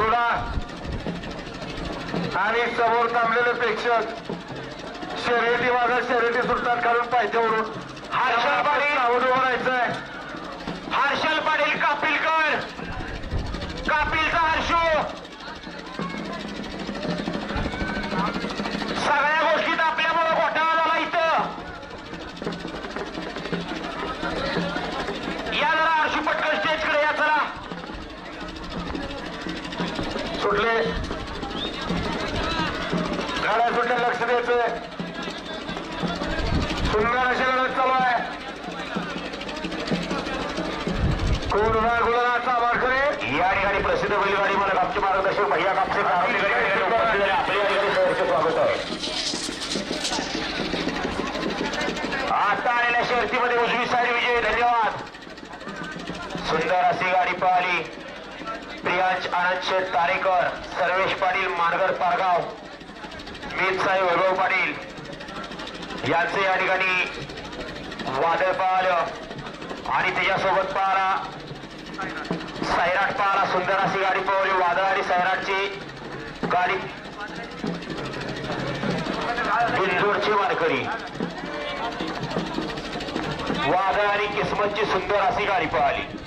सोडा आणि समोर थांबलेले प्रेक्षक शर्यती माझा शर्यती सुटतात काढून पाहिजे म्हणून हर्षा पाटील सुटले. गाड्या सुटल्या लक्ष द्यायचंय सुंदर अशी लढत चालू आहे. कोण गुलाचा मारकरी या ठिकाणी प्रसिद्ध बैलगाडी मला आमचे मार्गदर्शक भैया सहर्ष स्वागत आहे. आता आलेल्या शर्तीमध्ये उजवी सारी विजय. धन्यवाद. सुंदर अशी गाडी पळाली प्रियांश आनंद तारेकर सर्वेश पाटील मानगर पारगाव मीत वैभव पाटील. यांचे या ठिकाणी वादळ पाहिलं. आणि त्याच्यासोबत पाहला सैराट पाहला सुंदर अशी गाडी पवली वादळ आणि सैराटची गाडी. इंदोरची वारकरी. वादळ आणि किस्मतची सुंदर अशी गाडी पळाली.